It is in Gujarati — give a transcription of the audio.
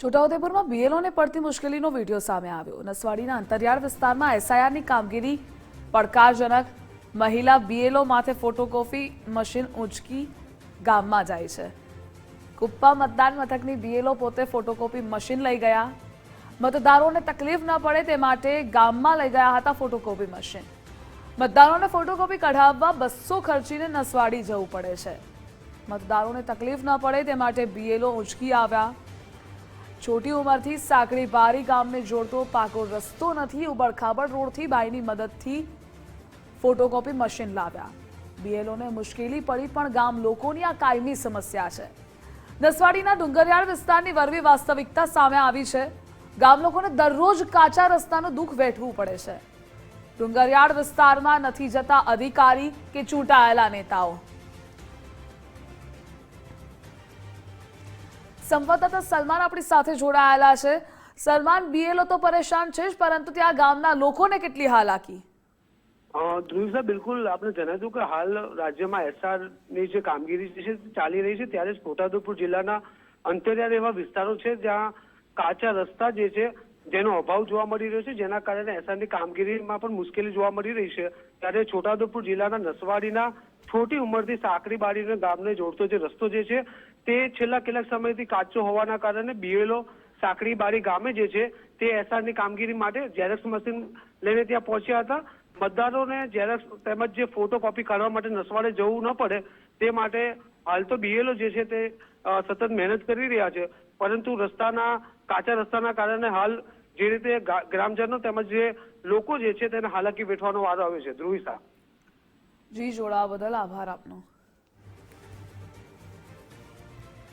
છોટાઉદેપુરમાં બીએલઓને પડતી મુશ્કેલીનો વીડિયો સામે આવ્યો. નસવાડીના અંતરિયાળ વિસ્તારમાં એસઆઈઆરની કામગીરી પડકારજનક. મહિલા બીએલઓ માથે ફોટોકોપી મશીન ઊંચકી ગામમાં જાય છે. કુપ્પા મતદાન મથકની બીએલઓ પોતે ફોટોકોપી મશીન લઈ ગયા. મતદારોને તકલીફ ન પડે તે માટે ગામમાં લઈ ગયા હતા ફોટોકોપી મશીન. મતદારોને ફોટોકોપી કઢાવવા બસો ખર્ચીને નસવાડી જવું પડે છે. મતદારોને તકલીફ ન પડે તે માટે બીએલઓ ઊંચકી આવ્યા. છોટી ઉંમરથી સાંકડી બારી ગામને જોડતો પાકો રસ્તો નથી ઉબડખાબડ રોડથી બાઈની મદદથી ફોટોકોપી મશીન લાવ્યા. બીએલઓને મુશ્કેલી પડી, પણ ગામ લોકોની આ કાયમી સમસ્યા છે. દસવાડીના ડુંગરિયાળ વિસ્તારની વરવી વાસ્તવિકતા સામે આવી છે. ગામ લોકોને દરરોજ કાચા રસ્તાનું દુઃખ વેઠવું પડે છે. ડુંગરિયાળ વિસ્તારમાં નથી જતા અધિકારી કે ચૂંટાયેલા નેતાઓ. સંવાદદાતા સલમાન આપણી સાથે જોડાયેલા છે. સલમાન બીએલઓ તો પરેશાન છે જ, પરંતુ ત્યાં ગામના લોકોને કેટલી હાલાકી ધ્રુવ સાહેબ, બિલકુલ આપણે જણાવ્યું કે હાલ રાજ્યમાં એસઆરની જે કામગીરી છે ચાલી રહી છે, ત્યારે જ છોટાઉદેપુર જિલ્લાના અંતરિયાળ એવા વિસ્તારો છે જ્યાં કાચા રસ્તા જે છે જેનો અભાવ જોવા મળી રહ્યો છે, જેના કારણે એસઆરની કામગીરીમાં પણ મુશ્કેલી જોવા મળી રહી છે. ત્યારે છોટાઉદેપુર જિલ્લાના નસવાડીના છોટી ઉંમરથી સાંકડી બારીને ગામને જોડતો જે રસ્તો જે છે, તે છેલ્લા કેટલાક સમયથી કાચો હોવાના કારણે બીએલઓ સાંકડી બારી ગામે જે છે, તે એસઆરની કામગીરી માટે ઝેરોક્સ મશીન લઈને ત્યાં પહોંચ્યા હતા. મતદારોને ઝેરોક્સ તેમજ જે ફોટો કોપી કાઢવા માટે નસવાડે જવું ન પડે, તે માટે હાલ તો બીએલઓ જે છે તે સતત મહેનત કરી રહ્યા છે. પરંતુ રસ્તાના કાચા રસ્તાના કારણે હાલ જે રીતે ગ્રામજનો તેમજ જે લોકો જે છે તેને હાલાકી વેઠવાનો વારો આવ્યો છે. ધ્રુવિસા જી જોડાવા બદલ આભાર આપનો.